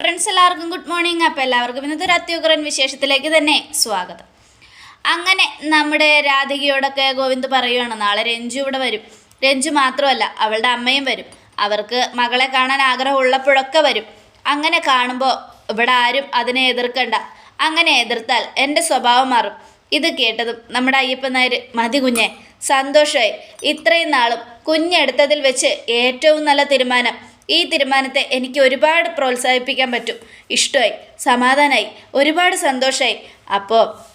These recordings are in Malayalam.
ഫ്രണ്ട്സ് എല്ലാവർക്കും ഗുഡ് മോർണിംഗ് അപ്പോൾ എല്ലാവർക്കും ഇന്നത്തെ ഒരു അത്യുഗ്രൻ വിശേഷത്തിലേക്ക് തന്നെ സ്വാഗതം. അങ്ങനെ നമ്മുടെ രാധികയോടൊക്കെ ഗോവിന്ദ് പറയുകയാണ് നാളെ രഞ്ജു ഇവിടെ വരും. രഞ്ജു മാത്രമല്ല അവളുടെ അമ്മയും വരും. അവർക്ക് മകളെ കാണാൻ ആഗ്രഹം ഉള്ളപ്പോഴൊക്കെ വരും. അങ്ങനെ കാണുമ്പോൾ ഇവിടെ ആരും അതിനെ എതിർക്കണ്ട. അങ്ങനെ എതിർത്താൽ എന്റെ സ്വഭാവം മാറും. ഇത് കേട്ടതും നമ്മുടെ അയ്യപ്പൻ നായർ മതി കുഞ്ഞെ സന്തോഷമായി ഇത്രയും നാളും കുഞ്ഞെടുത്തതിൽ വെച്ച് ഏറ്റവും നല്ല തീരുമാനം ഈ തീരുമാനത്തെ എനിക്ക് ഒരുപാട് പ്രോത്സാഹിപ്പിക്കാൻ പറ്റും. ഇഷ്ടമായി സമാധാനമായി ഒരുപാട് സന്തോഷമായി. അപ്പോൾ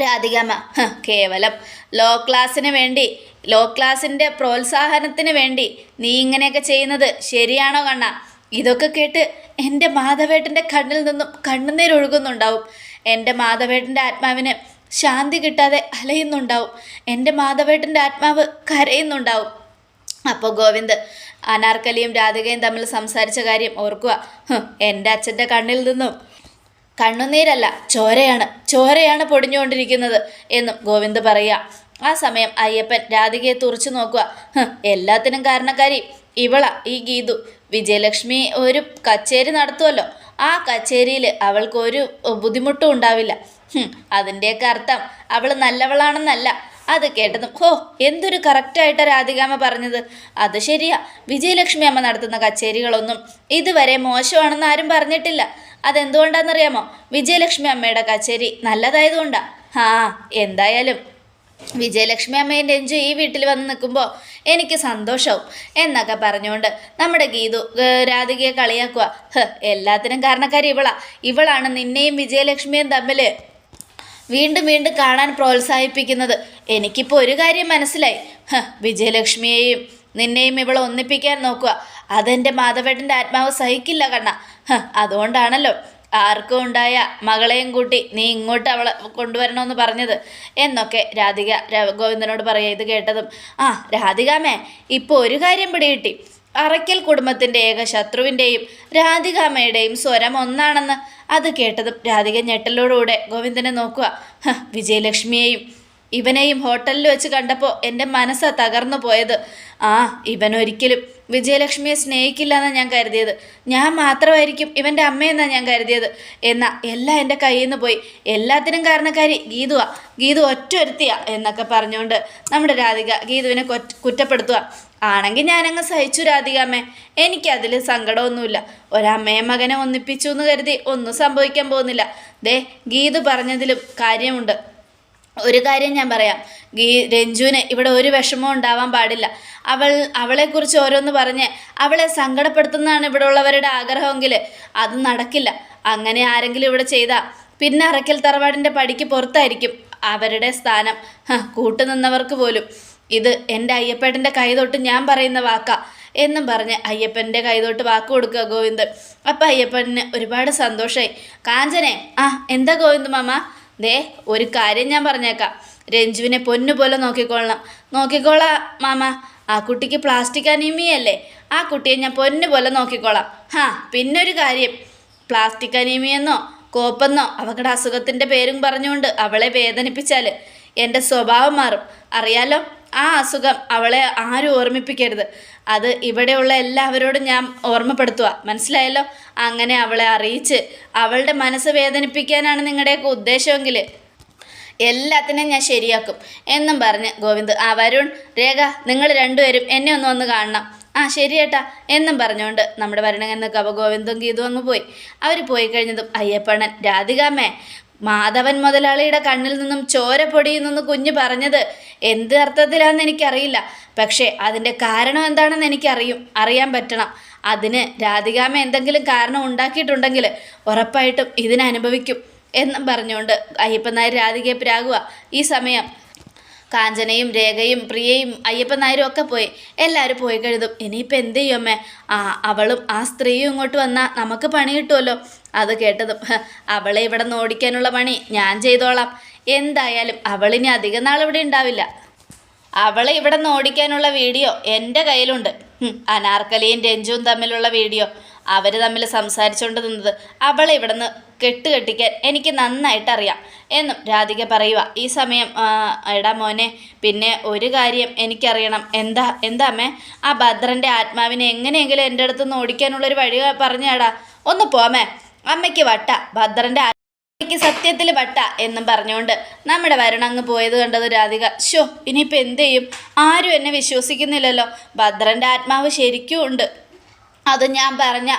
രാധികാമ്മ കേവലം ലോ ക്ലാസ്സിന് വേണ്ടി ലോ ക്ലാസ്സിന്റെ പ്രോത്സാഹനത്തിന് വേണ്ടി നീ ഇങ്ങനെയൊക്കെ ചെയ്യുന്നത് ശരിയാണോ കണ്ണ? ഇതൊക്കെ കേട്ട് എന്റെ മാധവേട്ടന്റെ കണ്ണിൽ നിന്നും കണ്ണുനീരൊഴുകുന്നുണ്ടാവും എന്റെ മാധവേട്ടന്റെ ആത്മാവിന് ശാന്തി കിട്ടാതെ അലയുന്നുണ്ടാവും. എന്റെ മാധവേട്ടന്റെ ആത്മാവ് കരയുന്നുണ്ടാവും. അപ്പോൾ ഗോവിന്ദ് അനാർക്കലിയും രാധികയും തമ്മിൽ സംസാരിച്ച കാര്യം ഓർക്കുക. എന്റെ അച്ഛന്റെ കണ്ണിൽ നിന്നും. കണ്ണുനീരല്ല ചോരയാണ്. ചോരയാണ് പൊടിഞ്ഞുകൊണ്ടിരിക്കുന്നത് എന്നും ഗോവിന്ദ് പറയുക. ആ സമയം അയ്യപ്പൻ രാധികയെ തുറച്ചു നോക്കുക. എല്ലാത്തിനും കാരണക്കാരി ഇവള ഈ ഗീതു. വിജയലക്ഷ്മി ഒരു കച്ചേരി നടത്തുമല്ലോ ആ കച്ചേരിയിൽ അവൾക്ക് ഒരു ബുദ്ധിമുട്ടും ഉണ്ടാവില്ല. അതിന്റെയൊക്കെ അർത്ഥം അവൾ നല്ലവളാണെന്നല്ല. അത് കേട്ടതും ഹോ എന്തൊരു കറക്റ്റായിട്ട് രാധികാമ്മ പറഞ്ഞത്. അത് ശരിയാ. വിജയലക്ഷ്മി അമ്മ നടത്തുന്ന കച്ചേരികളൊന്നും ഇതുവരെ മോശമാണെന്ന് ആരും പറഞ്ഞിട്ടില്ല. അതെന്തുകൊണ്ടാണെന്നറിയാമോ? വിജയലക്ഷ്മി അമ്മയുടെ കച്ചേരി നല്ലതായതുകൊണ്ടാ. ആ എന്തായാലും വിജയലക്ഷ്മി അമ്മയും രഞ്ജു ഈ വീട്ടിൽ വന്ന് നിൽക്കുമ്പോൾ എനിക്ക് സന്തോഷവും. എന്നൊക്കെ പറഞ്ഞുകൊണ്ട് നമ്മുടെ ഗീതു രാധികയെ കളിയാക്കുക എല്ലാത്തിനും കാരണക്കാരി ഇവളാ. ഇവളാണ് നിന്നെയും വിജയലക്ഷ്മിയും തമ്മിൽ വീണ്ടും വീണ്ടും കാണാൻ പ്രോത്സാഹിപ്പിക്കുന്നത്. എനിക്കിപ്പോൾ ഒരു കാര്യം മനസ്സിലായി. വിജയലക്ഷ്മിയെയും നിന്നെയും ഇവളെ ഒന്നിപ്പിക്കാൻ നോക്കുക. അതെന്റെ മാധവേട്ടന്റെ ആത്മാവ് സഹിക്കില്ല കണ്ണ. അതുകൊണ്ടാണല്ലോ ആർക്കും ഉണ്ടായ മകളെയും കൂട്ടി നീ ഇങ്ങോട്ട് അവളെ കൊണ്ടുവരണമെന്ന് പറഞ്ഞത്. എന്നൊക്കെ രാധിക ഗോവിന്ദനോട് പറയുക ഇത് കേട്ടതും. ആ രാധികാമേ ഇപ്പോൾ ഒരു കാര്യം പിടികിട്ടി. അറയ്ക്കൽ കുടുംബത്തിന്റെ ഏക ശത്രുവിന്റെയും രാധികാമ്മയുടെയും സ്വരം ഒന്നാണെന്ന് അത് കേട്ടതും രാധിക ഞെട്ടലോടുകൂടെ ഗോവിന്ദനെ നോക്കുക. വിജയലക്ഷ്മിയെയും ഇവനെയും ഹോട്ടലിൽ വെച്ച് കണ്ടപ്പോൾ എന്റെ മനസ്സാ തകർന്നു പോയത്. ആ ഇവനൊരിക്കലും വിജയലക്ഷ്മിയെ സ്നേഹിക്കില്ല എന്നാണ് ഞാൻ കരുതിയത്. ഞാൻ മാത്രമായിരിക്കും ഇവന്റെ അമ്മയെന്നാണ് ഞാൻ കരുതിയത്. എന്നാൽ എല്ലാം എന്റെ കയ്യിൽ നിന്ന് പോയി. എല്ലാത്തിനും കാരണക്കാരി ഗീതുവാ. ഗീതു ഒറ്റ ഒരുത്തിയാ എന്നൊക്കെ പറഞ്ഞുകൊണ്ട് നമ്മുടെ രാധിക ഗീതുവിനെ കൊറ്റ് കുറ്റപ്പെടുത്തുക ആണെങ്കിൽ ഞാനങ്ങ് സഹിച്ചു രാധികാമ്മേ. എനിക്കതിൽ സങ്കടമൊന്നുമില്ല. ഒരമ്മയെ മകനെ ഒന്നിപ്പിച്ചു എന്ന് കരുതി ഒന്നും സംഭവിക്കാൻ പോകുന്നില്ല. ദേ ഗീതു പറഞ്ഞതിലും കാര്യമുണ്ട്. ഒരു കാര്യം ഞാൻ പറയാം. ഗീ രഞ്ജുവിന് ഇവിടെ ഒരു വിഷമവും ഉണ്ടാവാൻ പാടില്ല. അവൾ അവളെക്കുറിച്ച് ഓരോന്ന് പറഞ്ഞ് അവളെ സങ്കടപ്പെടുത്തുന്നതാണ് ഇവിടെ ഉള്ളവരുടെ ആഗ്രഹമെങ്കിൽ അത് നടക്കില്ല. അങ്ങനെ ആരെങ്കിലും ഇവിടെ ചെയ്താൽ പിന്നെ അറക്കൽ തറവാടിന്റെ പടിക്ക് പുറത്തായിരിക്കും അവരുടെ സ്ഥാനം. കൂട്ടുനിന്നവർക്ക് പോലും. ഇത് എന്റെ അയ്യപ്പേട്ടന്റെ കൈ തൊട്ട് ഞാൻ പറയുന്ന വാക്കാ എന്നും പറഞ്ഞ് അയ്യപ്പന്റെ കൈ തൊട്ട് വാക്ക് കൊടുക്കുക ഗോവിന്ദ്. അപ്പം അയ്യപ്പന് ഒരുപാട് സന്തോഷമായി കാഞ്ചനെ ആ എന്താ ഗോവിന്ദ് മാമ? ദേ ഒരു കാര്യം ഞാൻ പറഞ്ഞേക്കാം. രഞ്ജുവിനെ പൊന്നുപോലെ നോക്കിക്കൊള്ളണം. നോക്കിക്കോളാം മാമ. ആ കുട്ടിക്ക് പ്ലാസ്റ്റിക് അനീമിയല്ലേ ആ കുട്ടിയെ ഞാൻ പൊന്നുപോലെ നോക്കിക്കോളാം. ഹാ പിന്നൊരു കാര്യം. പ്ലാസ്റ്റിക് അനീമിയെന്നോ കോപ്പെന്നോ അവക്കടെ അസുഖത്തിന്റെ പേരും പറഞ്ഞുകൊണ്ട് അവളെ വേദനിപ്പിച്ചാൽ എന്റെ സ്വഭാവം മാറും. അറിയാലോ? ആ അസുഖം അവളെ ആരും ഓർമ്മിപ്പിക്കരുത്. അത് ഇവിടെയുള്ള എല്ലാവരോടും ഞാൻ ഓർമ്മപ്പെടുത്തുക മനസ്സിലായല്ലോ? അങ്ങനെ അവളെ അറിയിച്ച് അവളുടെ മനസ്സ് വേദനിപ്പിക്കാനാണ് നിങ്ങളുടെയൊക്കെ ഉദ്ദേശമെങ്കിൽ. എല്ലാത്തിനെയും ഞാൻ ശരിയാക്കും എന്നും പറഞ്ഞ് ഗോവിന്ദ് ആ വരുൺ രേഖ നിങ്ങൾ രണ്ടുപേരും എന്നെ ഒന്ന് വന്ന് കാണണം. ആ ശരി ഏട്ടാ എന്നും പറഞ്ഞുകൊണ്ട് നമ്മുടെ ഭരണകന്ന് കവ ഗോവിന്ദും ഗീതും അങ്ങ് പോയി. അവർ പോയി കഴിഞ്ഞതും അയ്യപ്പണ്ണൻ രാധികാമ്മേ മാധവൻ മുതലാളിയുടെ കണ്ണിൽ നിന്നും ചോര പൊടിയുന്നെന്ന് കുഞ്ഞ് പറഞ്ഞത് എന്ത് അർത്ഥത്തിലാണെന്ന് എനിക്കറിയില്ല. പക്ഷേ അതിന്റെ കാരണം എന്താണെന്ന് എനിക്കറിയും അറിയാൻ പറ്റണം. അതിന് രാധികാമ എന്തെങ്കിലും കാരണം ഉണ്ടാക്കിയിട്ടുണ്ടെങ്കിൽ ഉറപ്പായിട്ടും ഇതിനനുഭവിക്കും എന്നും പറഞ്ഞുകൊണ്ട് അയ്യപ്പൻ നായർ രാധികയെ പ്രാകുക. ഈ സമയം കാഞ്ചനയും രേഖയും പ്രിയയും അയ്യപ്പൻ നായരും ഒക്കെ പോയി. എല്ലാവരും പോയി കഴുതും. ഇനിയിപ്പോൾ എന്ത് ചെയ്യുമേ ആ അവളും ആ സ്ത്രീയും ഇങ്ങോട്ട് വന്നാൽ നമുക്ക് പണി കിട്ടുമല്ലോ അത് കേട്ടതും. അവളെ ഇവിടെ നിന്ന് ഓടിക്കാനുള്ള പണി ഞാൻ ചെയ്തോളാം. എന്തായാലും അവളിനി അധികം നാൾ ഇവിടെ ഉണ്ടാവില്ല. അവളെ ഇവിടെ നിന്ന് ഓടിക്കാനുള്ള വീഡിയോ എന്റെ കയ്യിലുണ്ട്. അനാർക്കലിയും രഞ്ജുവും തമ്മിലുള്ള വീഡിയോ. അവർ തമ്മിൽ സംസാരിച്ചുകൊണ്ട് നിന്നത്. അവളെ ഇവിടുന്ന് കെട്ടുകെട്ടിക്കാൻ എനിക്ക് നന്നായിട്ട് അറിയാം. എന്നും രാധിക പറയുക ഈ സമയം എടാ മോനെ പിന്നെ ഒരു കാര്യം എനിക്കറിയണം. എന്താ എന്താ അമ്മേ? ആ ഭദ്രന്റെ ആത്മാവിനെ എങ്ങനെയെങ്കിലും എന്റെ അടുത്ത് നിന്ന് ഓടിക്കാനുള്ളൊരു വഴി പറഞ്ഞാടാ. ഒന്ന് പോമേ അമ്മയ്ക്ക് വട്ട ഭദ്രന്റെ എനിക്ക് സത്യത്തിൽ വട്ട എന്നും പറഞ്ഞുകൊണ്ട് നമ്മുടെ വരുൺ അങ്ങ് പോയത് കണ്ടത് രാധിക ഷോ ഇനിയിപ്പോൾ എന്ത് ചെയ്യും? ആരും എന്നെ വിശ്വസിക്കുന്നില്ലല്ലോ. ഭദ്രന്റെ ആത്മാവ് ശരിക്കും ഉണ്ട്. അത് ഞാൻ പറഞ്ഞ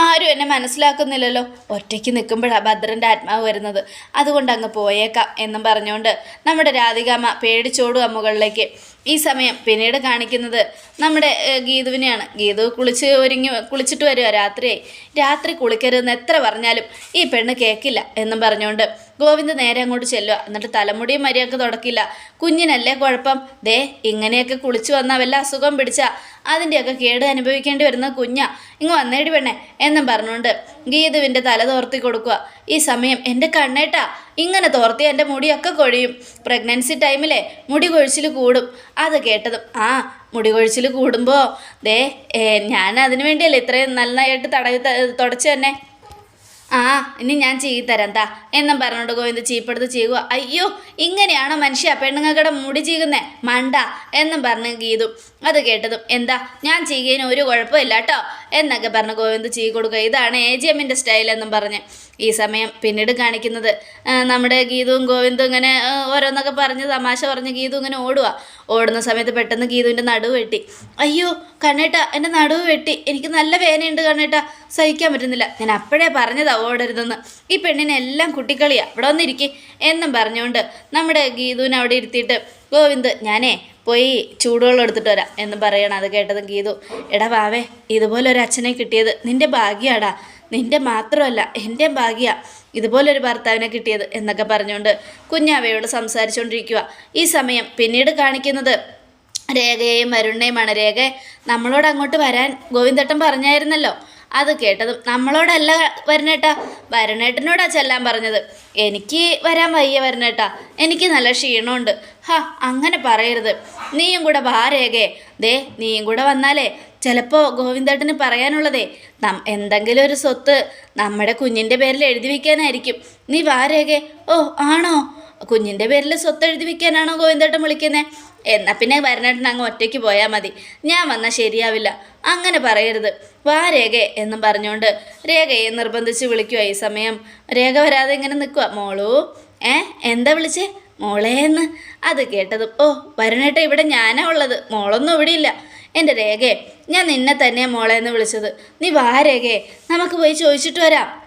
ആരും എന്നെ മനസ്സിലാക്കുന്നില്ലല്ലോ. ഒറ്റയ്ക്ക് നിൽക്കുമ്പോഴാണ് ഭദ്രന്റെ ആത്മാവ് വരുന്നത്. അതുകൊണ്ട് അങ്ങ് പോയേക്കാം എന്നും പറഞ്ഞുകൊണ്ട് നമ്മുടെ രാധികാമ്മ പേടിച്ചോടുക മുകളിലേക്ക്. ഈ സമയം പിന്നീട് കാണിക്കുന്നത് നമ്മുടെ ഗീതുവിനെയാണ്. ഗീതു കുളിച്ച് ഒരുങ്ങി കുളിച്ചിട്ട് വരിക രാത്രിയായി. രാത്രി കുളിക്കരുതെന്ന് എത്ര പറഞ്ഞാലും ഈ പെണ്ണ് കേൾക്കില്ല എന്നും പറഞ്ഞുകൊണ്ട് ഗോവിന്ദ് നേരെ അങ്ങോട്ട് ചെല്ലുക എന്നിട്ട് തലമുടിയും മര്യാദയ്ക്ക് തുടക്കില്ല. കുഞ്ഞിനല്ലേ കുഴപ്പം? ദേ ഇങ്ങനെയൊക്കെ കുളിച്ചു വന്നാൽ വല്ല അസുഖം പിടിച്ചാൽ അതിന്റെയൊക്കെ കേട് അനുഭവിക്കേണ്ടി വരുന്ന കുഞ്ഞാ. ഇങ്ങ് വന്നേടി പെണ്ണേ എന്നും പറഞ്ഞുകൊണ്ട് ഗീതുവിന്റെ തല തോർത്തി കൊടുക്കുക. ഈ സമയം എന്റെ കണ്ണേട്ടാ ഇങ്ങനെ തോർത്തി എന്റെ മുടിയൊക്കെ കൊഴിയും. പ്രഗ്നൻസി ടൈമിലെ മുടി കൊഴിച്ചിൽ കൂടും. അത് കേട്ടതും ആ മുടി കൊഴിച്ചിൽ കൂടുമ്പോൾ ദേ ഞാൻ അതിനു വേണ്ടിയല്ലേ ഇത്രയും നന്നായിട്ട് തടവി തുടച്ചു തന്നെ? ആ ഇനി ഞാൻ ചെയ്തു തരാം താ എന്നും പറഞ്ഞോണ്ട് ഗോവിന്ദ് ചീപ്പെടുത്ത് ചെയ്യുക അയ്യോ ഇങ്ങനെയാണോ മനുഷ്യ പെണ്ണുങ്ങളുടെ മുടി ചീകുന്നേ? മണ്ട എന്നും പറഞ്ഞ് ഗീതു. അത് കേട്ടതും എന്താ ഞാൻ ചെയ്യുന്നതിന് ഒരു കുഴപ്പമില്ല കേട്ടോ എന്നൊക്കെ പറഞ്ഞ് ഗോവിന്ദ് ചെയ്ത് കൊടുക്കുക. ഇതാണ് എ ജി എമ്മിന്റെ സ്റ്റൈൽ എന്നും പറഞ്ഞ്. ഈ സമയം പിന്നീട് കാണിക്കുന്നത്. നമ്മുടെ ഗീതുവും ഗോവിന്ദും ഇങ്ങനെ ഓരോന്നൊക്കെ പറഞ്ഞ് തമാശ പറഞ്ഞ് ഗീതു ഇങ്ങനെ ഓടുക ഓടുന്ന സമയത്ത് പെട്ടെന്ന് ഗീതുവിന്റെ നടുവ് വെട്ടി. അയ്യോ കണ്ണേട്ട എന്റെ നടുവ് വെട്ടി. എനിക്ക് നല്ല വേദനയുണ്ട് കണ്ണേട്ട. സഹിക്കാൻ പറ്റുന്നില്ല. ഞാൻ അപ്പോഴേ പറഞ്ഞതാ ഓടരുതെന്ന്. ഈ പെണ്ണിനെ എല്ലാം കുട്ടിക്കളിയാ. ഇവിടെ വന്നിരിക്കെ. എന്നും പറഞ്ഞുകൊണ്ട് നമ്മുടെ ഗീതുവിനെ അവിടെ ഇരുത്തിയിട്ട് ഗോവിന്ദ് ഞാനേ പോയി ചൂടുവെള്ളം എടുത്തിട്ട് വരാം എന്ന് പറയണം. അത് കേട്ടതും ഗീതു എടാ വാവേ ഇതുപോലെ ഒരു അച്ഛനെ കിട്ടിയത് നിന്റെ ഭാഗ്യാടാ. നിന്റെ മാത്രമല്ല എന്റെ ഭാഗ്യ ഇതുപോലൊരു ഭർത്താവിനെ കിട്ടിയത് എന്നൊക്കെ പറഞ്ഞുകൊണ്ട് കുഞ്ഞാവയോട് സംസാരിച്ചുകൊണ്ടിരിക്കുക ഈ സമയം പിന്നീട് കാണിക്കുന്നത് രേഖയെയും വരുണ്ണയുമാണ് രേഖ നമ്മളോട് അങ്ങോട്ട് വരാൻ ഗോവിന്ദട്ടൻ പറഞ്ഞായിരുന്നല്ലോ. അത് കേട്ടതും നമ്മളോടല്ല വരണേട്ടാ വരണേട്ടനോടാ ചെല്ലാൻ പറഞ്ഞത്. എനിക്ക് വരാൻ വയ്യ വരണേട്ടാ എനിക്ക് നല്ല ക്ഷീണമുണ്ട്. ഹാ അങ്ങനെ പറയരുത്. നീയും കൂടെ വാ രേഖയെ. ദേ നീയും കൂടെ വന്നാലേ ചിലപ്പോൾ ഗോവിന്ദേട്ടന് പറയാനുള്ളതേ നം എന്തെങ്കിലും ഒരു സ്വത്ത് നമ്മുടെ കുഞ്ഞിന്റെ പേരിൽ എഴുതി വയ്ക്കാനായിരിക്കും നീ വാരേകെ ഓ ആണോ? കുഞ്ഞിന്റെ പേരിൽ സ്വത്ത് എഴുതി വയ്ക്കാനാണോ ഗോവിന്ദേട്ടൻ വിളിക്കുന്നത് എന്നാൽ പിന്നെ വരണേട്ടൻ അങ്ങ് ഒറ്റയ്ക്ക് പോയാൽ മതി. ഞാൻ വന്നാൽ ശരിയാവില്ല. അങ്ങനെ പറയരുത്. വാ രേഖയെ എന്നും പറഞ്ഞുകൊണ്ട് രേഖയെ നിർബന്ധിച്ച് വിളിക്കുക ഈ സമയം. രേഖ വരാതെ ഇങ്ങനെ നിൽക്കുക മോളൂ ഏ എന്താ വിളിച്ചേ? മോളേന്ന്. അത് കേട്ടതും ഓ വരണേട്ട ഇവിടെ ഞാനാ ഉള്ളത്. മോളൊന്നും ഇവിടെ ഇല്ല എന്റെ രേഖയെ ഞാൻ നിന്നെ തന്നെ മോളെ എന്ന് വിളിച്ചത്. നീ വാ രേഖയെ നമുക്ക് പോയി ചോദിച്ചിട്ട് വരാം.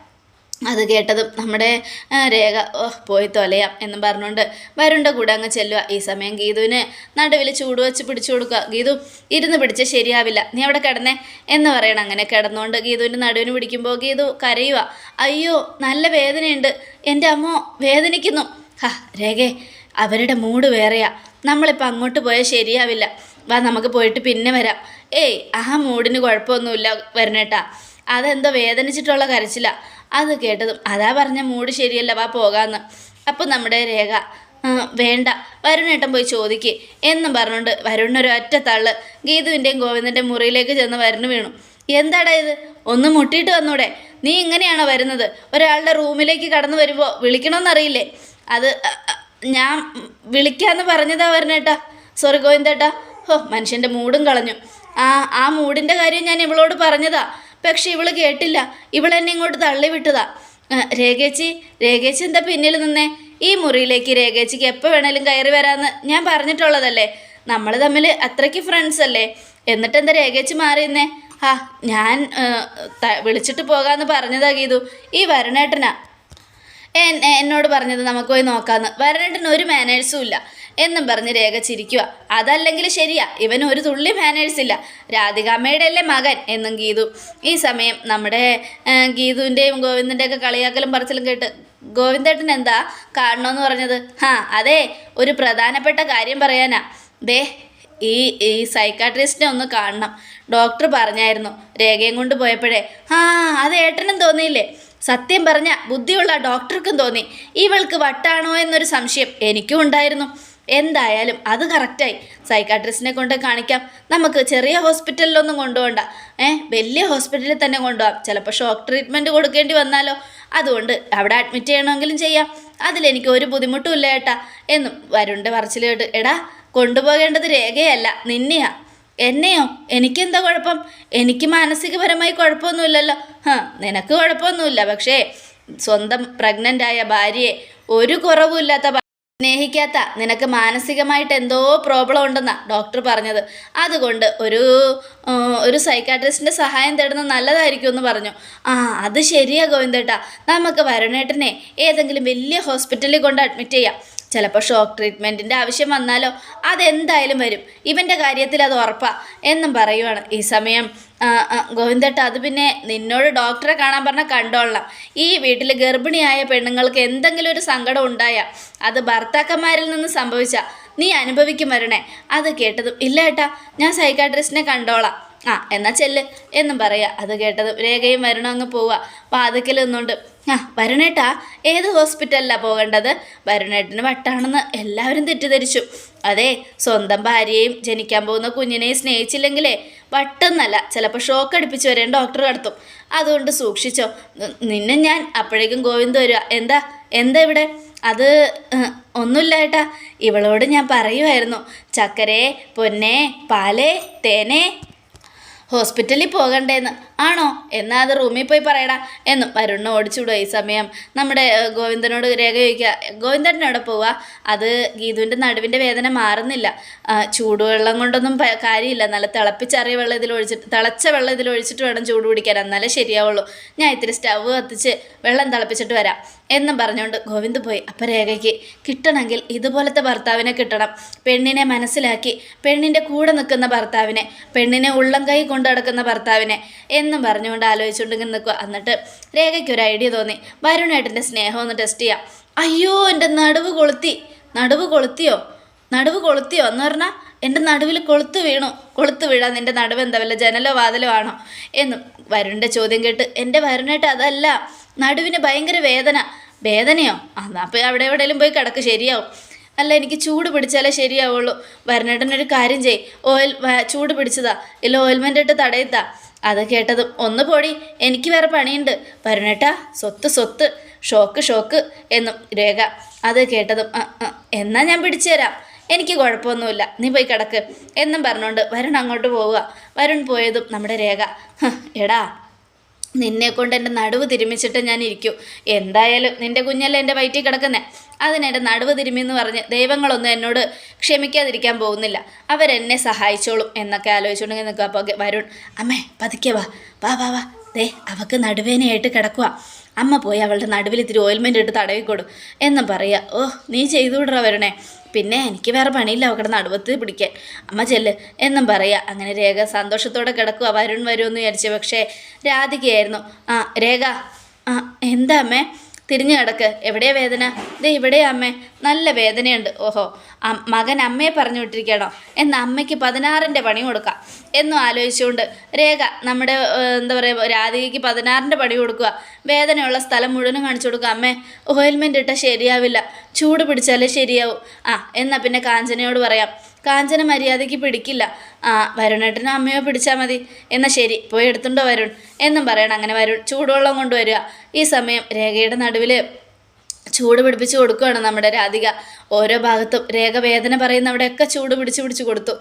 അത് കേട്ടതും നമ്മുടെ രേഖ പോയി തൊലയാം എന്നും പറഞ്ഞുകൊണ്ട് വരുണ്ട കൂടെ അങ്ങ് ചെല്ലുക ഈ സമയം ഗീതുവിന് നടുവിൽ ചൂട് വെച്ച് പിടിച്ചു കൊടുക്കുക. ഗീതു ഇരുന്ന് പിടിച്ച് ശരിയാവില്ല. നീ അവിടെ കിടന്നേ എന്ന് പറയണം. അങ്ങനെ കിടന്നുകൊണ്ട് ഗീതുവിന്റെ നടുവിന് പിടിക്കുമ്പോൾ ഗീതു കരയുക അയ്യോ നല്ല വേദനയുണ്ട്. എന്റെ അമ്മ വേദനിക്കുന്നു. ഹാ രേഖേ അവരുടെ മൂഡ് വേറെയാ. നമ്മളിപ്പോൾ അങ്ങോട്ട് പോയാൽ ശരിയാവില്ല. വാ നമുക്ക് പോയിട്ട് പിന്നെ വരാം. ഏയ് ആ മൂടിന് കുഴപ്പമൊന്നുമില്ല വരണേട്ടാ. അതെന്തോ വേദനിച്ചിട്ടുള്ള കരച്ചില. അത് കേട്ടതും അതാ പറഞ്ഞ മൂട് ശരിയല്ല വാ പോകാമെന്ന് അപ്പം നമ്മുടെ രേഖ വേണ്ട വരുണേട്ടൻ പോയി ചോദിക്ക്. എന്നും പറഞ്ഞുകൊണ്ട് വരുണിനൊരു ഒറ്റ തള്ള്. ഗീതുവിന്റെയും ഗോവിന്ദന്റെയും മുറിയിലേക്ക് ചെന്ന് വരുണ് വീണു. എന്താടാ ഇത്? ഒന്ന് മുട്ടിയിട്ട് വന്നൂടെ? നീ ഇങ്ങനെയാണോ വരുന്നത്? ഒരാളുടെ റൂമിലേക്ക് കടന്നു വരുമ്പോൾ വിളിക്കണമെന്നറിയില്ലേ അത് ഞാൻ വിളിക്കാമെന്ന് പറഞ്ഞതാ വരണേട്ടാ. സോറി ഗോവിന്ദേട്ടാ. ഹോ മനുഷ്യന്റെ മൂടും കളഞ്ഞു. ആ ആ മൂടിന്റെ കാര്യം ഞാൻ ഇവളോട് പറഞ്ഞതാ. പക്ഷെ ഇവൾ കേട്ടില്ല. ഇവളെന്നെ ഇങ്ങോട്ട് തള്ളിവിട്ടതാ. രേഖേച്ചി രേഖേച്ചി എന്താ പിന്നിൽ നിന്നേ? ഈ മുറിയിലേക്ക് രേഖേച്ചിക്ക് എപ്പോൾ വേണേലും കയറി വരാമെന്ന് ഞാൻ പറഞ്ഞിട്ടുള്ളതല്ലേ? നമ്മൾ തമ്മിൽ അത്രയ്ക്ക് ഫ്രണ്ട്സ് അല്ലേ? എന്നിട്ട് എന്താ രേഖേച്ചി മാറിയെന്നേ? ആ ഞാൻ വിളിച്ചിട്ട് പോകാമെന്ന് പറഞ്ഞതാ ഗീതു. ഈ വരണേട്ടനാ. എന്നോട് പറഞ്ഞത് നമുക്ക് പോയി നോക്കാമെന്ന് വരണേട്ടന് ഒരു മാനേഴ്സും ഇല്ല. എന്നും പറഞ്ഞ് രേഖ ചിരിക്കുക അതല്ലെങ്കിൽ ശരിയാ. ഇവന് ഒരു തുള്ളി മാനേഴ്സ് ഇല്ല. രാധികാമ്മയുടെ അല്ലേ മകൻ? എന്നും ഗീതു. ഈ സമയം നമ്മുടെ ആ, ഗീതുവിന്റെയും ഗോവിന്ദന്റെ ഒക്കെ കളിയാക്കലും പറച്ചിലും കേട്ട് ഗോവിന്ദേട്ടൻ എന്താ കാണണമെന്ന് പറഞ്ഞത്? ഹാ അതെ ഒരു പ്രധാനപ്പെട്ട കാര്യം പറയാനാ. ദേ ഈ ഈ സൈക്കാട്രിസ്റ്റിനെ ഒന്ന് കാണണം. ഡോക്ടർ പറഞ്ഞായിരുന്നു. രേഖയും കൊണ്ട് പോയപ്പോഴേ. ആ അത് ഏട്ടനും തോന്നിയില്ലേ? സത്യം പറഞ്ഞ ബുദ്ധിയുള്ള ഡോക്ടർക്കും തോന്നി ഇവൾക്ക് വട്ടാണോ എന്നൊരു സംശയം എനിക്കും ഉണ്ടായിരുന്നു. എന്തായാലും അത് കറക്റ്റായി. സൈക്കാട്രിസ്റ്റിനെ കൊണ്ട് കാണിക്കാം. നമുക്ക് ചെറിയ ഹോസ്പിറ്റലിലൊന്നും കൊണ്ടുപോകണ്ട ഏഹ് വലിയ ഹോസ്പിറ്റലിൽ തന്നെ കൊണ്ടുപോകാം. ചിലപ്പോൾ ഷോക്ക് ട്രീറ്റ്മെന്റ് കൊടുക്കേണ്ടി വന്നാലോ. അതുകൊണ്ട് അവിടെ അഡ്മിറ്റ് ചെയ്യണമെങ്കിലും ചെയ്യാം. അതിലെനിക്ക് ഒരു ബുദ്ധിമുട്ടും ഇല്ല ഏട്ടാ. എന്നും വരുണ്ട് പറച്ചിൽ എടാ കൊണ്ടുപോകേണ്ടത് രേഖയല്ല നിന്നെയാ. എന്നെയോ? എനിക്കെന്താ കുഴപ്പം? എനിക്ക് മാനസികപരമായി കുഴപ്പമൊന്നുമില്ലല്ലോ. ഹാ നിനക്ക് കുഴപ്പമൊന്നുമില്ല. പക്ഷേ സ്വന്തം പ്രഗ്നന്റായ ഭാര്യയെ ഒരു കുറവുമില്ലാത്ത സ്നേഹിക്കാത്ത നിനക്ക് മാനസികമായിട്ട് എന്തോ പ്രോബ്ലം ഉണ്ടെന്നാ ഡോക്ടർ പറഞ്ഞത്. അതുകൊണ്ട് ഒരു ഒരു സൈക്കാട്രിസ്റ്റിന്റെ സഹായം തേടുന്നത് നല്ലതായിരിക്കും എന്ന് പറഞ്ഞു. ആ അത് ശരിയാ ഗോവിന്ദേട്ടാ. നമുക്ക് വരണേട്ടനെ ഏതെങ്കിലും വലിയ ഹോസ്പിറ്റലിൽ കൊണ്ട് അഡ്മിറ്റ് ചെയ്യാം. ചിലപ്പോൾ ഷോക്ക് ട്രീറ്റ്മെന്റിന്റെ ആവശ്യം വന്നാലോ അതെന്തായാലും വരും. ഇവന്റെ കാര്യത്തിൽ അത് ഉറപ്പാ എന്നും പറയുവാണ്. ഈ സമയം ഗോവിന്ദേട്ട അത് പിന്നെ നിന്നോട് ഡോക്ടറെ കാണാൻ പറഞ്ഞാൽ കണ്ടോളാം ഈ വീട്ടിൽ ഗർഭിണിയായ പെണ്ണുങ്ങൾക്ക് എന്തെങ്കിലും ഒരു സങ്കടം ഉണ്ടായാൽ അത് ഭർത്താക്കന്മാരിൽ നിന്ന് സംഭവിച്ച നീ അനുഭവിക്കും വരണേ അത് കേട്ടതും ഇല്ല ഏട്ടാ ഞാൻ സൈക്കാട്രിസ്റ്റിനെ കണ്ടോളാം. ആ എന്നാ ചെല്ല് എന്നും പറയുക അത് കേട്ടത് രേഖയും വരണം അങ്ങ് പോവുക വാതിക്കൽ നിന്നുകൊണ്ട് ആ വരുണേട്ടാ ഏത് ഹോസ്പിറ്റലിലാണ് പോകേണ്ടത്? വരുണേട്ടന് വട്ടാണെന്ന് എല്ലാവരും തെറ്റിദ്ധരിച്ചു. അതെ സ്വന്തം ഭാര്യയെയും ജനിക്കാൻ പോകുന്ന കുഞ്ഞിനെയും സ്നേഹിച്ചില്ലെങ്കിലേ വട്ടെന്നല്ല ചിലപ്പോൾ ഷോക്ക് അടിപ്പിച്ച് വരേൻ ഡോക്ടർ കടത്തും അതുകൊണ്ട് സൂക്ഷിച്ചോ. നിന്നെ ഞാൻ അപ്പോഴേക്കും ഗോവിന്ദ് വരിക. എന്താ എന്താ ഇവിടെ? അത് ഒന്നുമില്ല ഏട്ടാ. ഇവളോട് ഞാൻ പറയുമായിരുന്നു ചക്കരേ പൊന്നേ പാലേ തേനേ ഹോസ്പിറ്റലിൽ പോകണ്ടേന്ന്. ആണോ? എന്നാൽ അത് റൂമിൽ പോയി പറയടാ. എന്നും വരുണ്ണ ഓടിച്ചുവിടുക ഈ സമയം? നമ്മുടെ ഗോവിന്ദനോട് രേഖ ചോദിക്കുക. ഗോവിന്ദനോടെ പോവുക അത് ഗീതുവിന്റെ നടുവിന്റെ വേദന മാറുന്നില്ല. ചൂടുവെള്ളം കൊണ്ടൊന്നും കാര്യമില്ല. നല്ല തിളപ്പിച്ചറിയ വെള്ളം ഇതിൽ ഒഴിച്ചിട്ട് തിളച്ച വെള്ളം ഇതിൽ ഒഴിച്ചിട്ട് വേണം ചൂട് പിടിക്കാൻ. എന്നാലേ ശരിയാവുള്ളൂ. ഞാൻ ഇത്തിരി സ്റ്റവ് കത്തിച്ച് വെള്ളം തിളപ്പിച്ചിട്ട് വരാം. എന്നും പറഞ്ഞുകൊണ്ട് ഗോവിന്ദ് പോയി അപ്പം രേഖയ്ക്ക് കിട്ടണമെങ്കിൽ ഇതുപോലത്തെ ഭർത്താവിനെ കിട്ടണം. പെണ്ണിനെ മനസ്സിലാക്കി പെണ്ണിന്റെ കൂടെ നിൽക്കുന്ന ഭർത്താവിനെ പെണ്ണിനെ ഉള്ളം കൈ കൊണ്ടു നടക്കുന്ന ഭർത്താവിനെ എന്നും പറഞ്ഞുകൊണ്ട് ആലോചിച്ചുകൊണ്ട് ഇങ്ങനെ നിൽക്കുക. എന്നിട്ട് രേഖയ്ക്ക് ഒരു ഐഡിയ തോന്നി. വരുണേട്ടന്റെ സ്നേഹം ഒന്ന് ടെസ്റ്റ് ചെയ്യാം. അയ്യോ എന്റെ നടുവ് കൊളുത്തി. നടുവ് കൊളുത്തിയോ? നടുവ് കൊളുത്തിയോ? എന്ന് പറഞ്ഞാൽ എന്റെ നടുവിൽ കൊളുത്ത് വീണു. കൊളുത്ത് വീഴാൻ നിന്റെ നടുവ് എന്താ വല്ല ജനലോ വാതിലോ ആണോ? എന്നും വരുണിന്റെ ചോദ്യം കേട്ട് എന്റെ വരുണേട്ട് അതല്ല. നടുവിന് ഭയങ്കര വേദന. വേദനയോ? എന്നാ അപ്പോൾ അവിടെ എവിടെയെങ്കിലും പോയി കിടക്ക് ശരിയാവും. അല്ല എനിക്ക് ചൂട് പിടിച്ചാലേ ശരിയാവുള്ളൂ. വരണേട്ടനൊരു കാര്യം ചെയ് ഓയിൽ ചൂട് പിടിച്ചതാ. ഇല്ല ഓയിൽമെന്റ് ഇട്ട് തടയത്താ. അത് കേട്ടതും ഒന്ന് പൊടി. എനിക്ക് വേറെ പണിയുണ്ട്. വരുണേട്ടാ സ്വത്ത് സ്വത്ത്. ഷോക്ക് ഷോക്ക് എന്നും രേഖ. അത് കേട്ടതും "ആ, ആ, എന്നാ ഞാൻ പിടിച്ചു തരാം. എനിക്ക് കുഴപ്പമൊന്നുമില്ല. നീ പോയി കിടക്ക്. എന്നും പറഞ്ഞുകൊണ്ട് വരുൺ അങ്ങോട്ട് പോവുക. വരുൺ പോയതും നമ്മുടെ രേഖ. എടാ. നിന്നെ കൊണ്ട് എന്റെ നടുവ് തിരുമിച്ചിട്ട് ഞാൻ ഇരിക്കും. എന്തായാലും നിന്റെ കുഞ്ഞല്ലേ എന്റെ വയറ്റിൽ കിടക്കുന്നേ? അതിനെന്റെ നടുവ് തിരുമിയെന്ന് പറഞ്ഞ് ദൈവങ്ങളൊന്നും എന്നോട് ക്ഷമിക്കാതിരിക്കാൻ പോകുന്നില്ല. അവരെന്നെ സഹായിച്ചോളും എന്നൊക്കെ ആലോചിച്ചുകൊണ്ടെങ്കിൽ നിൽക്കുക അപ്പോൾ വരുൺ അമ്മേ പതുക്കെ വാ. വാ വാ വാ. ദേ അവക്ക് നടുവേനയായിട്ട് കിടക്കുക അമ്മ പോയി അവളുടെ നടുവിൽ ഇത്തിരി ഓയിൽമെന്റ് ഇട്ട് തടവിക്കൊടു എന്നും പറയുക ഓ നീ ചെയ്തു വിടറ വരണേ. പിന്നെ എനിക്ക് വേറെ പണിയില്ല അവക്കടെ നടുവത്ത് പിടിക്കാൻ. അമ്മ ചെല്ല് എന്നും പറയുക അങ്ങനെ രേഖ സന്തോഷത്തോടെ കിടക്കുക വരുൺ വരുമെന്ന് വിചാരിച്ചു. പക്ഷേ രാധികയായിരുന്നു ആ രേഖ ആ എന്താ അമ്മേ? തിരിഞ്ഞു കിടക്ക്. എവിടെയാ വേദന? ദേ ഇവിടെയാ അമ്മേ. നല്ല വേദനയുണ്ട്. ഓഹോ. മകൻ അമ്മയെ പറഞ്ഞു വിട്ടിരിക്കണോ എന്നാൽ അമ്മയ്ക്ക് പതിനാറിന്റെ പണി കൊടുക്കാം. എന്നും ആലോചിച്ചുകൊണ്ട് രേഖ നമ്മുടെ എന്താ പറയുക രാധികയ്ക്ക് പതിനാറിന്റെ പണി കൊടുക്കുക. വേദനയുള്ള സ്ഥലം മുഴുവനും കാണിച്ചു കൊടുക്കുക. അമ്മേ ഓയിൽമെന്റ് ഇട്ടാൽ ശരിയാവില്ല. ചൂട് പിടിച്ചാലേ ശരിയാവും. ആ എന്നാൽ പിന്നെ കാഞ്ചനയോട് പറയാം. കാഞ്ചന മര്യാദയ്ക്ക് പിടിക്കില്ല. ആ വരുണേട്ടനും അമ്മയോ പിടിച്ചാൽ മതി. എന്നാൽ ശരി പോയി എടുത്തുണ്ടോ വരുൺ? എന്നും പറയണം അങ്ങനെ വരുൺ ചൂടുവെള്ളം കൊണ്ടുവരിക. ഈ സമയം രേഖയുടെ നടുവിൽ ചൂട് പിടിപ്പിച്ച് കൊടുക്കുകയാണ് നമ്മുടെ രാധിക. ഓരോ ഭാഗത്തും രേഖ വേദന പറയുന്നവിടെയൊക്കെ ചൂട് പിടിച്ച് പിടിച്ച് കൊടുത്തു.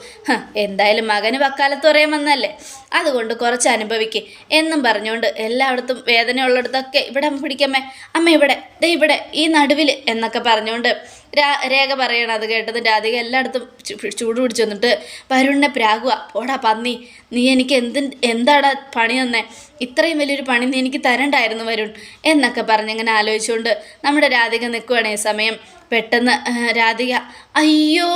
എന്തായാലും മകന് വക്കാലത്ത് പറയാൻ വന്നല്ലേ? അതുകൊണ്ട് കുറച്ച് അനുഭവിക്ക്. എന്നും പറഞ്ഞുകൊണ്ട് എല്ലായിടത്തും വേദന ഇവിടെ അമ്മ പിടിക്കമ്മേ. അമ്മ ഇവിടെ. ദേ ഇവിടെ. ഈ നടുവിൽ എന്നൊക്കെ പറഞ്ഞുകൊണ്ട് രേഖ പറയണം. അത് കേട്ടത് രാധിക എല്ലായിടത്തും ചൂട് പിടിച്ചു വന്നിട്ട് വരുണിനെ പ്രാകുക. പോടാ പന്നി. നീ എനിക്ക് എന്ത് എന്താടാ പണി തന്നേ? ഇത്രയും വലിയൊരു പണി നീ എനിക്ക് തരണ്ടായിരുന്നു വരുൺ. എന്നൊക്കെ പറഞ്ഞിങ്ങനെ ആലോചിച്ചുകൊണ്ട് നമ്മുടെ രാധിക നിൽക്കുകയാണ് ഈ സമയം. പെട്ടെന്ന് രാധിക അയ്യോ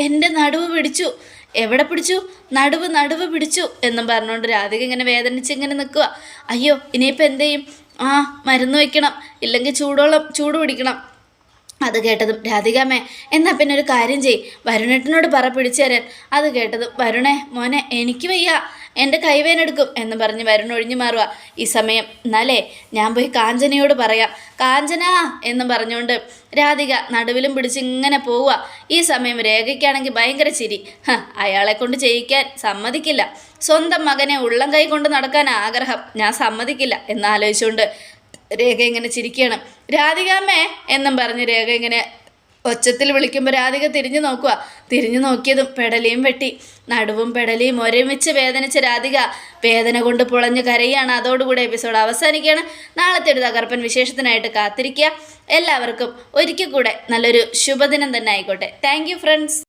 എന്റെ നടുവ് പിടിച്ചു. എവിടെ പിടിച്ചു? നടുവ് നടുവ് പിടിച്ചു. എന്നും പറഞ്ഞുകൊണ്ട് രാധിക ഇങ്ങനെ വേദനിച്ച് ഇങ്ങനെ നിൽക്കുക അയ്യോ ഇനിയിപ്പോൾ എന്ത് ചെയ്യും? ആ മരുന്ന് വയ്ക്കണം. ഇല്ലെങ്കിൽ ചൂടോളം ചൂട് പിടിക്കണം. അത് കേട്ടതും രാധികാമേ എന്നാ പിന്നെ ഒരു കാര്യം ചെയ് വരുണേട്ടനോട് പറ പിടിച്ചു തരാൻ അത് കേട്ടതും വരുണേ മോനെ എനിക്ക് വയ്യ. എന്റെ കൈവേനെടുക്കും എന്ന് പറഞ്ഞ് വരുൺ ഒഴിഞ്ഞു മാറുക. ഈ സമയം എന്നാലേ ഞാൻ പോയി കാഞ്ചനയോട് പറയാം. കാഞ്ചന എന്ന് പറഞ്ഞുകൊണ്ട് രാധിക നടുവിലും പിടിച്ച് ഇങ്ങനെ പോവുക. ഈ സമയം രേഖയ്ക്കാണെങ്കിൽ ഭയങ്കര ചിരി. അയാളെ കൊണ്ട് ചെയ്യിക്കാൻ സമ്മതിക്കില്ല. സ്വന്തം മകനെ ഉള്ളം കൈ കൊണ്ട് നടക്കാൻ ആഗ്രഹം ഞാൻ സമ്മതിക്കില്ല എന്നാലോചിച്ചുകൊണ്ട് രേഖ ഇങ്ങനെ ചിരിക്കുകയാണ്. രാധികാമ്മേ എന്നും പറഞ്ഞ് രേഖ ഇങ്ങനെ ഒച്ചത്തിൽ വിളിക്കുമ്പോൾ രാധിക തിരിഞ്ഞു നോക്കുക തിരിഞ്ഞു നോക്കിയതും പെടലിയും വെട്ടി. നടുവും പെടലിയും ഒരുമിച്ച് വേദനിച്ച രാധിക വേദന കൊണ്ട് പുളഞ്ഞ് കരയാണ്. അതോടുകൂടി എപ്പിസോഡ് അവസാനിക്കുകയാണ്. നാളത്തെ ഒരു തകർപ്പൻ വിശേഷത്തിനായിട്ട് കാത്തിരിക്കുക. എല്ലാവർക്കും ഒരിക്കൽ കൂടെ നല്ലൊരു ശുഭദിനം തന്നെ ആയിക്കോട്ടെ. Thank friends